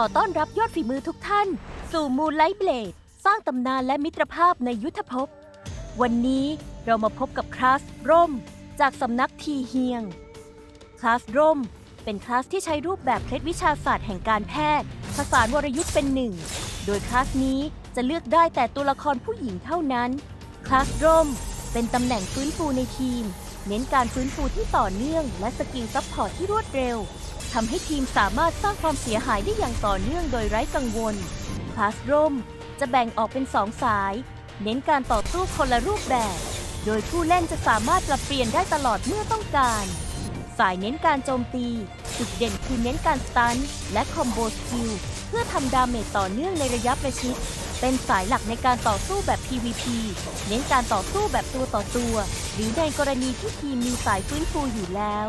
ขอต้อนรับยอดฝีมือทุกท่าน สู่มูลไลท์เบลดสร้างตำนานและมิตรภาพในยุทธภพ วันนี้เรามาพบกับคลาสร่ม จากสำนักทีเฮียง คลาสร่ม เป็นคลาสที่ใช้รูปแบบเคล็ดวิชาศาสตร์แห่งการแพทย์ ผสานวรยุทธ์เป็นหนึ่ง โดยคลาสนี้จะเลือกได้แต่ตัวละครผู้หญิงเท่านั้น คลาสร่ม เป็นตำแหน่งฟื้นฟูในทีม เน้นการฟื้นฟูที่ต่อเนื่อง และสกิลซัพพอร์ตที่รวดเร็ว ทำให้ทีมสามารถสร้างความเสียหายได้อย่างต่อเนื่องโดยไร้กังวล คลาสร่มจะแบ่งออกเป็นสองสาย เน้นการต่อสู้คนละรูปแบบ โดยผู้เล่นจะสามารถปรับเปลี่ยนได้ตลอดเมื่อต้องการ สายเน้นการโจมตี จุดเด่นคือเน้นการสตันและคอมโบสกิลเพื่อทำดาเมจต่อเนื่องในระยะประชิด เป็นสายหลักในการต่อสู้แบบ PVP เน้นการต่อสู้แบบตัวต่อตัว หรือในกรณีที่ทีมมีสายฟื้นฟูอยู่แล้ว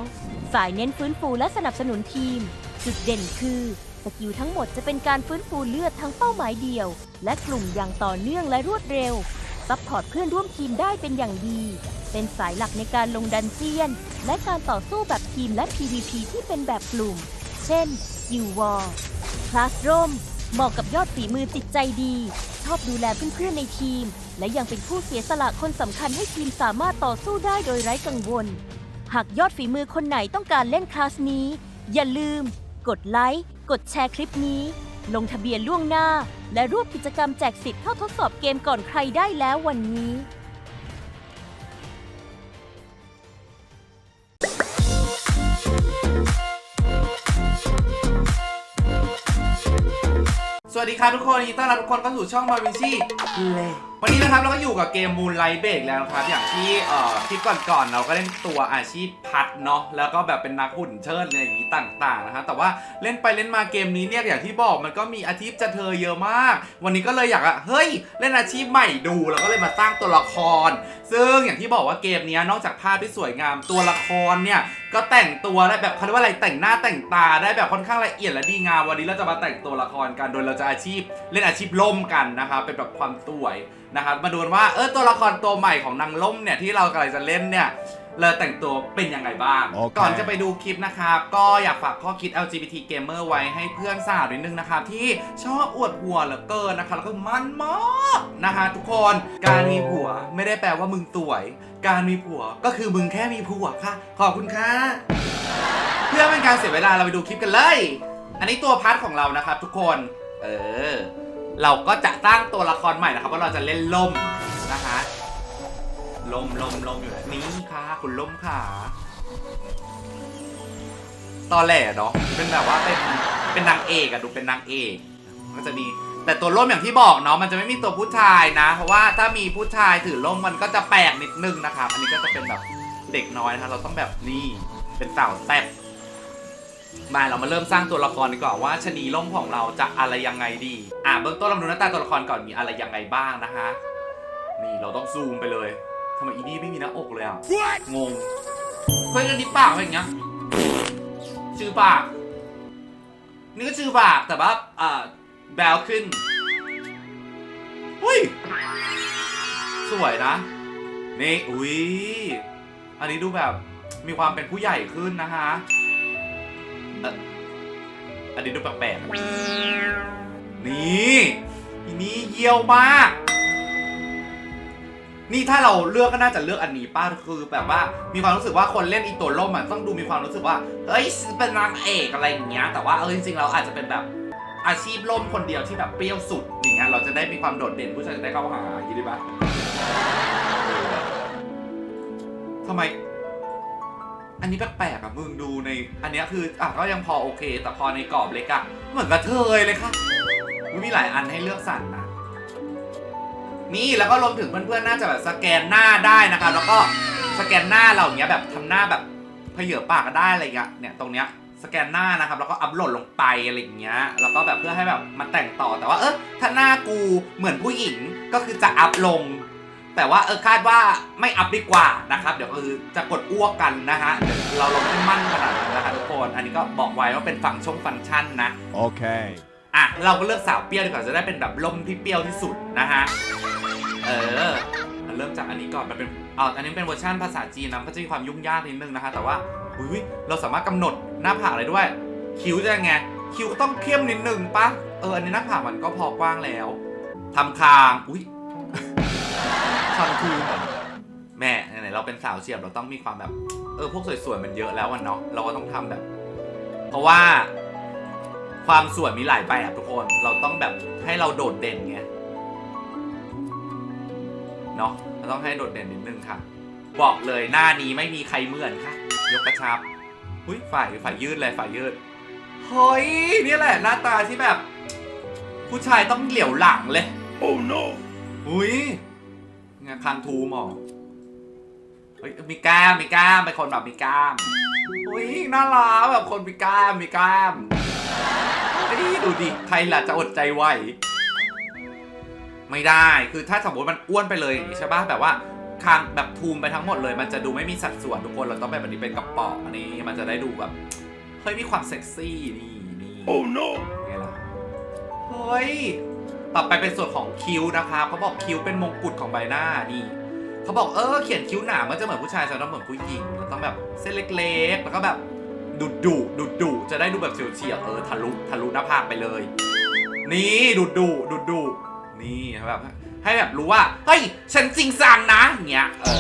สายเน้นฟื้นฟูและสนับสนุนทีม จุดเด่นคือสกิลทั้งหมดจะเป็นการฟื้นฟูเลือดทั้งเป้าหมายเดียว และกลุ่มอย่างต่อเนื่องและรวดเร็ว ซัพพอร์ตเพื่อนร่วมทีมได้เป็นอย่างดี เป็นสายหลักในการลงดันเจียน และการต่อสู้แบบทีมและ PVP ที่เป็นแบบกลุ่ม เช่นกิวอร์คลาสร่ม เหมาะกับยอดฝีมือจิตใจดี ชอบดูแลเพื่อนๆในทีม และยังเป็นผู้เสียสละคนสำคัญให้ทีมสามารถต่อสู้ได้โดยไร้กังวล หากยอดฝีมือคนไหนต้องการเล่นคลาสนี้ อย่าลืม กดไลค์ กดแชร์คลิปนี้ ลงทะเบียนล่วงหน้า และร่วมกิจกรรมแจกสิทธิ์เข้าทดสอบเกมก่อนใครได้แล้ววันนี้ วัสดีครับทุกคนยินดีต้อนรับทุกคนเข้าสู่ช่องมาวินชี่เลวันนี้นะครับเราก็อยู่กับเกมมูนไลท์เบรกแล้วนะครับ อย่างที่เอ่อคลิปก่อนๆเราก็เล่นตัวอาชีพพัดเนาะแล้วก็แบบเป็นนักหุ่นเชิดอะไรอย่างนี้ต่างๆนะครับแต่ว่าเล่นไปเล่นมาเกมนี้เนี่ยอย่างที่บอกมันก็มีอาชีพจะเธอเยอะมาก วันนี้ก็เลยอยากอะเฮ้ยเล่นอาชีพใหม่ดูแล้วก็เลยมาสร้างตัวละคร ซึ่งอย่างที่บอกว่าเกมนี้นอกจากภาพที่สวยงามตัวละครเนี่ยก็แต่งตัวได้แบบเขาเรียกว่าอะไรแต่งหน้าแต่งตาได้แบบค่อนข้างละเอียดและดีงามวันนี้เราจะมาแต่งตัวละครกันโดยเราจะอาชีพเล่นอาชีพล่มกันนะครับเป็นแบบความสวยนะครับมาดูกันว่าเออตัวละครตัวใหม่ของนางล่มเนี่ยที่เรากำลังจะเล่นเนี่ยเราแต่งตัวเป็นยังไงบ้าง โอเค ก่อนจะไปดูคลิปนะครับ ก็อยากฝากข้อคิด LGBT gamer ไว้ให้เพื่อนสาวนิดนึงนะครับ ที่ชอบอวดหัวเหลือเกินนะคะแล้วก็มันมากนะคะทุกคนการมีผัวไม่ได้แปลว่ามึงสวย การมีผัวก็คือมึงแค่มีผัวค่ะ ขอบคุณค่ะ เพื่อเป็นการเสียเวลาเราไปดูคลิปกันเลย อันนี้ตัวพัทของเรานะครับทุกคน เออ เราก็จะสร้างตัวละครใหม่นะครับว่าเราจะเล่นล่มนะคะลมลมลมอยู่นะนี่ค่ะ คุณล่มค่ะตอแหล่เนาะเป็นแบบว่าเป็นเป็นนางเอกอะดูเป็นนางเอกก็จะมีแต่ตัวร่มอย่างที่บอกเนาะมันจะไม่มีตัวผู้ชายนะ เพราะว่าถ้ามีผู้ชายถือร่มมันก็จะแปลกนิดนึงนะครับ อันนี้ก็จะเป็นแบบเด็กน้อยนะครับเราต้องแบบนี่เป็นสาวแซ่บ มาเรามาเริ่มสร้างตัวละครดีกว่าว่าชะนีล่มของเราจะอะไรยังไงดี อ่าเบื้องต้นเรามาดูหน้าตาตัวละครก่อนมีอะไรยังไงบ้างนะคะ นี่เราต้องซูมไปเลยทำไมอีนี่ไม่มีหน้าอกเลยอะ งง เฮ้ยอันนี้ปากเป็นอย่างเงี้ยชื่อปากนี่ก็ชื่อปากแต่ว่าอ่าแบลขึ้นอุ้ย สวยนะ นี่ อุ้ย อันนี้ดูแบบมีความเป็นผู้ใหญ่ขึ้นนะคะเอ่ออันนี้ดูแปลกๆนี่ทีนี้เยี่ยวมาก นี่ถ้าเราเลือกก็น่าจะเลือกอันนี้ป้าคือแบบว่ามีความรู้สึกว่าคนเล่นอีตัวล่มอะต้องดูมีความรู้สึกว่าเอ้ยเป็นนางเอกอะไรอย่างเงี้ย แต่ว่าเออจริงๆเราอาจจะเป็นแบบอาชีพล่มคนเดียวที่แบบเปรี้ยวสุดอย่างเงี้ยเราจะได้มีความโดดเด่นผู้ชายจะได้เข้าหาอย่างงี้ได้ปะทำไม อันนี้แปลกๆอะมึงดูใน อันเนี้ยคืออะก็ยังพอโอเค แต่พอในกรอบเล็กอะเหมือนกระเทยเลยค่ะมันมีหลายอันให้เลือกสรรนะนี่แล้วก็รวมถึงเพื่อนๆน่าจะแบบสแกนหน้าได้นะครับแล้วก็สแกนหน้าเราอย่างเงี้ยแบบทำหน้าแบบเพเยอปากก็ได้อะไรเงี้ยเนี่ยตรงเนี้ยสแกนหน้านะครับแล้วก็อัพโหลดลงไปอะไรอย่างเงี้ยแล้วก็แบบเพื่อให้แบบมาแต่งต่อแต่ว่าเออถ้าหน้ากูเหมือนผู้หญิงก็คือจะอัพลง แต่ว่าเออคาดว่าไม่อัพดีกว่านะครับ เดี๋ยวคือจะกดอ้วกกันนะฮะเดี๋ยวเราลงไม่มั่นขนาดนั้นนะครับทุกคน อันนี้ก็บอกไว้ว่าเป็นฟังก์ชงฟังก์ชันนะ Okay. อะ เราก็เลือกสาวเปรี้ยวดีกว่าจะได้เป็นแบบลมที่เปรี้ยวที่สุดนะฮะ เออมันเริ่มจากอันนี้ก่อน มันเป็นอ่าอันนี้เป็นเวอร์ชันภาษาจีนนะก็จะมีความยุ่งยากนิดนึงนะคะ แต่ว่าอุ้ยเราสามารถกำหนดหน้าผากอะไรด้วย คิ้วจะยังไง คิ้วก็ต้องเข้มนิดนึงปะเออ อันนี้หน้าผากมันก็พอกว้างแล้วทำคาง อุ้ย คางทูเหรอแม่ไหนๆเราเป็นสาวเฉียบเราต้องมีความแบบ เออพวกสวยๆมันเยอะแล้วอะเนาะเราก็ต้องทำแบบ เพราะว่าความสวยมีหลายแบบทุกคนเราต้องแบบให้เราโดดเด่นไงเนาะเราต้องให้โดดเด่นนิดนึงค่ะ บอกเลยหน้านี้ไม่มีใครเหมือนค่ะ ยกกระชับอุ้ยฝ่ายฝ่ายยืดเลยฝ่ายยืดเฮ้ยนี่แหละหน้าตาที่แบบ ผู้ชายต้องเหลียวหลังเลย Oh no! อุ้ย งานคางทูหมอเฮ้ยมีกล้ามมีกล้ามเป็นคนแบบมีกล้ามอุ้ยน่ารักแบบคนมีกล้ามมีกล้ามเฮ้ยดูดิใครล่ะจะอดใจไหวไม่ได้คือถ้าสมมติมันอ้วนไปเลยอย่างนี้ใช่ป่ะแบบว่าคางแบบทูมไปทั้งหมดเลย มันจะดูไม่มีสัดส่วนทุกคนเราต้องแบบอันนี้เป็นกระป๋องอันนี้มันจะได้ดูแบบเฮ้ยมีความเซ็กซี่นี่นี่ Oh no! ไงล่ะเฮ้ย ต่อไปเป็นส่วนของคิ้วนะครับเขาบอกคิ้วเป็นมงกุฎของใบหน้านี่เขาบอกเออเขียนคิ้วหนามันจะเหมือนผู้ชายจะต้องเหมือนผู้หญิงต้องแบบเส้นเล็กๆ แล้วก็แบบดุดดุดุดดุจะได้ดูแบบเฉียวๆเออทะลุทะลุหน้าผากไปเลย นี่ดุดดุดุดดุนี่แบบให้แบบรู้ว่าเฮ้ยฉันจริงจังนะอย่างเงี้ยเออ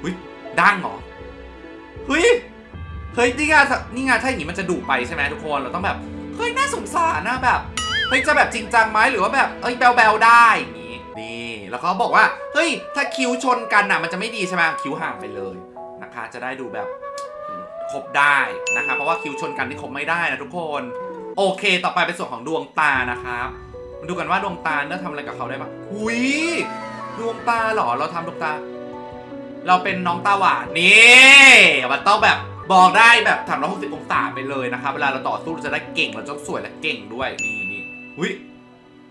เฮ้ยดังเหรอเฮ้ยเฮ้ยนี่ไงนี่ไงถ้าอย่างนี้มันจะดุไปใช่ไหมทุกคนเราต้องแบบ เฮ้ยน่าสงสารนะแบบเฮ้ยจะแบบจริงจังไหมหรือว่าแบบเอ้ยแบลแบลได้อย่างนี้นี่แล้วเขาบอกว่าเฮ้ยถ้าคิ้วชนกันน่ะมันจะไม่ดีใช่ไหมคิ้วห่างไปเลยนะคะ จะได้ดูแบบครบได้นะคะ เพราะว่าคิ้วชนกันที่ครบไม่ได้นะทุกคนโอเค ต่อไปเป็นส่วนของดวงตานะครับมาดูกันว่าดวงตาเนี่ยทำอะไรกับเขาได้บ้างหุยดวงตาเหรอเราทำดวงตา เราเป็นน้องตาหวานนี่มันต้องแบบ บอกได้แบบถามร้อยหกสิบองศาไปเลยนะครับเวลาเราต่อสู้เราจะได้เก่งเราจะสวยและเก่งด้วยนี่นี่หุย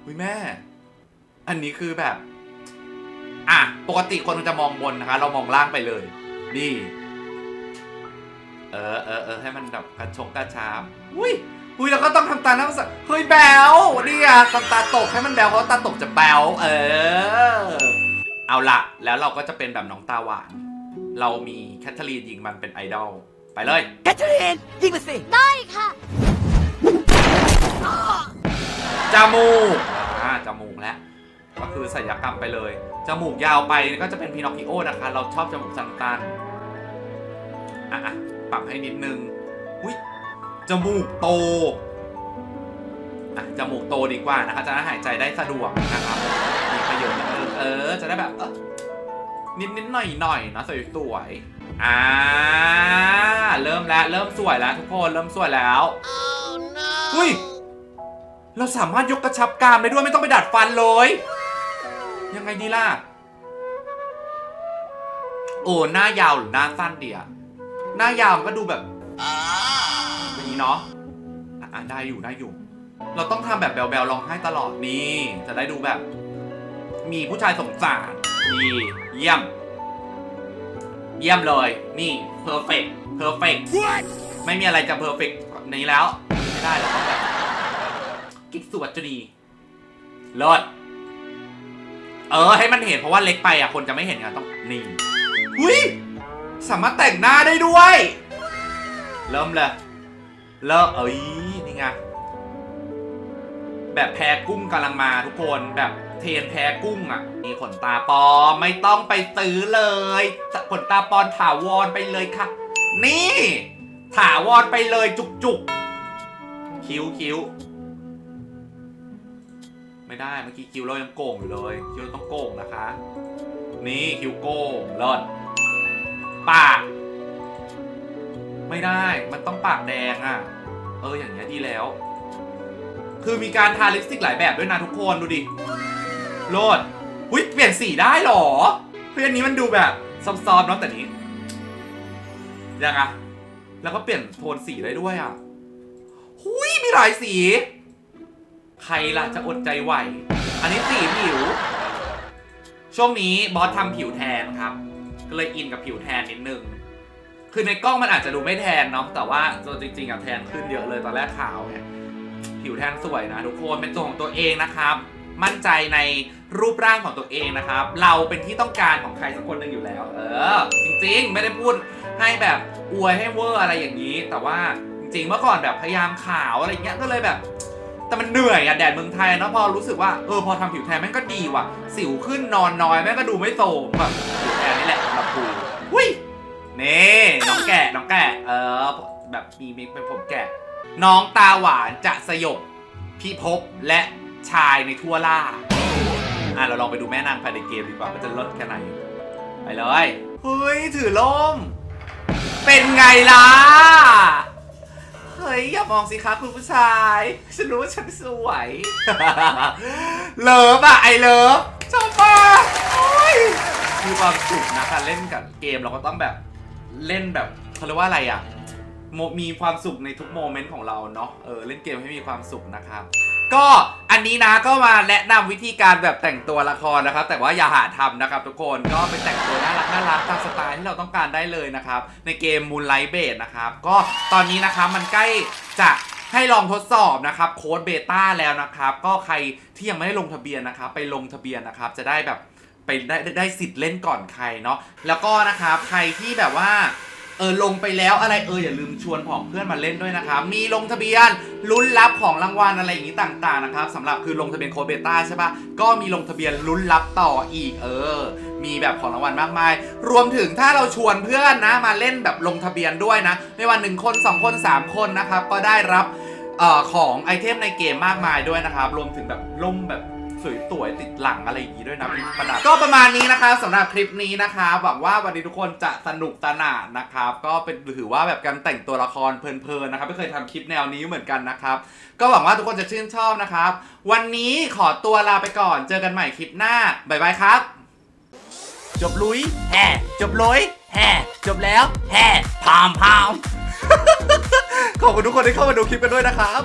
หุยแม่ อันนี้คือแบบ อะปกติคนจะมองบนนะคะ เรามองล่างไปเลย นี่ เออเออเออให้มันแบบกระชงกระชับอุ้ยอุ้ยแล้วก็ต้องทำตาหน้าสดเฮ้ยแบวนี่อะตาตาตกให้มันแบวเพราะตาตกจะแบวเออ เอาละแล้วเราก็จะเป็นแบบน้องตาหวาน เรามีแคทเธอรีนยิงมันเป็นไอดอล ไปเลย แคทเธอรีนยิงมาสิจมูก อ่า จมูกแล้ว ก็คือศัลยกรรมไปเลย จมูกยาวไปก็จะเป็นพีนอคคิโอนะคะ เราชอบจมูกสั้นๆอะอะปรับให้นิดนึง อุ้ย จมูกโต อะ จมูกโตดีกว่านะคะ จะได้หายใจได้สะดวกนะครับ มีประโยชน์นิดนึงเออ จะได้แบบเออนิดนิดหน่อยหน่อยๆนะสวยๆ อ่า เริ่มแล้ว เริ่มสวยแล้วทุกคน เริ่มสวยแล้วอุ้ย เราสามารถยกกระชับกรามได้ด้วยไม่ต้องไปดัดฟันเลย ยังไงดีล่ะ โอ้หน้ายาวหรือหน้าสั้นดีอะหน้ายาวมันก็ดูแบบอย่างนี้เนาะ อะอะได้อยู่ได้อยู่ เราต้องทำแบบแบลๆร้องไห้ตลอดนี่ จะได้ดูแบบ มีผู้ชายสงสารนี่เยี่ยม เยี่ยมเลย นี่เพอร์เฟกเพอร์เฟก What? ไม่มีอะไรจะเพอร์เฟกนี้แล้ว ไม่ได้เราต้องแบบกิ๊กสุวัจนีเลิศเออ ให้มันเห็นเพราะว่าเล็กไปอะ คนจะไม่เห็นไงต้องนี่หุยสามารถแต่งหน้าได้ด้วย เริ่มเลยเริ่มเอ้ยนี่ไงแบบแพ้กุ้งกำลังมาทุกคนแบบ เทนแพ้กุ้งอะ มีขนตาปลอมไม่ต้องไปซื้อเลยขนตาปลอมถาวรไปเลยค่ะ นี่ ถาวรไปเลยจุกจุกคิ้วคิ้วไม่ได้เมื่อกี้คิ้วเรายังโก่งอยู่เลยคิ้วต้องโก่งนะคะ นี่คิ้วโก่งเลิศปาก ไม่ได้มันต้องปากแดงอะ เอออย่างเงี้ยดีแล้ว คือมีการทาลิปสติกหลายแบบด้วยนะทุกคนดูดิ โลดอุ้ยเปลี่ยนสีได้หรอ เพื่อนนี้มันดูแบบซอฟๆเนาะแต่นี้ยังไงแล้วก็เปลี่ยนโทนสีได้ด้วยอะหุยมีหลายสี ใครล่ะจะอดใจไหว อันนี้สีผิว ช่วงนี้บอสทำผิวแทนครับ ก็เลยอินกับผิวแทนนิดนึง คือในกล้องมันอาจจะดูไม่แทนเนาะ แต่ว่าตัวจริงๆอะแทนขึ้นเยอะเลยตอนแรกขาวไง ผิวแทนสวยนะทุกคน เป็นตัวของตัวเองนะครับ มั่นใจในรูปร่างของตัวเองนะครับ เราเป็นที่ต้องการของใครสักคนหนึ่งอยู่แล้ว เออ จริงๆ ไม่ได้พูดให้แบบอวยให้เวอร์อะไรอย่างนี้ แต่ว่าจริงๆ เมื่อก่อนแบบพยายามขาวอะไรเงี้ยก็เลยแบบ แต่มันเหนื่อยอะแดดเมืองไทยเนาะพอรู้สึกว่าเออพอทำผิวแทนแม่งก็ดีว่ะ สิวขึ้นนอนน้อยแม่งก็ดูไม่โทรมแบบผิวแทนนี่แหละสำหรับกูอุ้ยนี่น้องแกะน้องแกะเออแบบมีมิกเป็นผมแกะน้องตาหวานจะสยบพี่ภพและ ชายในทั่วล่า อะ เราลองไปดูแม่นางภายในเกมดีกว่าว่าจะลดแค่ไหน ไปเลยเฮ้ย ถือล่ม เป็นไงล่ะ เฮ้ย อย่ามองสิคะคุณผู้ชาย ฉันรู้ว่าฉันสวย เลิฟอะไอเลิฟชอบมากโอ้ยมีความสุขนะการเล่นกับเกมเราก็ต้องแบบเล่นแบบเขาเรียกว่าอะไรอะโมมีความสุขในทุกโมเมนต์ของเราเนาะเออเล่นเกมให้มีความสุขนะครับ ก็อันนี้นะก็มาแนะนำวิธีการแบบแต่งตัวละครนะครับ แต่ว่าอย่าหาทำนะครับ ทุกคนก็ไปแต่งตัวน่ารักน่ารักตามสไตล์ที่เราต้องการได้เลยนะครับ ในเกม Moonlight b a s e นะครับ ก็ตอนนี้นะครับมันใกล้จะให้ลองทดสอบนะครับโค้ดเบต้าแล้วนะครับ ก็ใครที่ยังไม่ได้ลงทะเบียนนะครับ ไปลงทะเบียนนะครับ จะได้แบบไปได้ได้ได้สิทธิ์เล่นก่อนใครเนาะแล้วก็นะครับใครที่แบบว่า ออลงไปแล้วอะไรเอออย่าลืมชวนผองเพื่อนมาเล่นด้วยนะครับ มีลงทะเบียนลุ้นรับของรางวัลอะไรอย่างนี้ต่างๆนะครับสำหรับคือลงทะเบียนโคเบต้าใช่ปะก็มีลงทะเบียนลุ้นรับต่ออีกเออ มีแบบของรางวัลมากมาย รวมถึงถ้าเราชวนเพื่อนนะมาเล่นแบบลงทะเบียนด้วยนะ ไม่ว่าหนึ่งคนสองคนสามคนนะครับก็ได้รับออของไอเทมในเกมมากมายด้วยนะครับ รวมถึงแบบล่มแบบ สวยสวยๆติดหลังอะไรอย่างนี้ด้วยนะประดับก็ประมาณนี้นะคะสำหรับคลิปนี้นะคะหวังว่าวันนี้ทุกคนจะสนุกสนานนะครับก็เป็นถือว่าแบบการแต่งตัวละครเพลินๆนะครับไม่เคยทำคลิปแนวนี้เหมือนกันนะครับก็หวังว่าทุกคนจะชื่นชอบนะครับ วันนี้ขอตัวลาไปก่อน เจอกันใหม่คลิปหน้าบ๊ายบายครับ จบลุยแห่จบลุยแห่จบแล้วแห่พามพามขอบคุณทุกคนที่เข้ามาดูคลิปกันด้วยนะครับ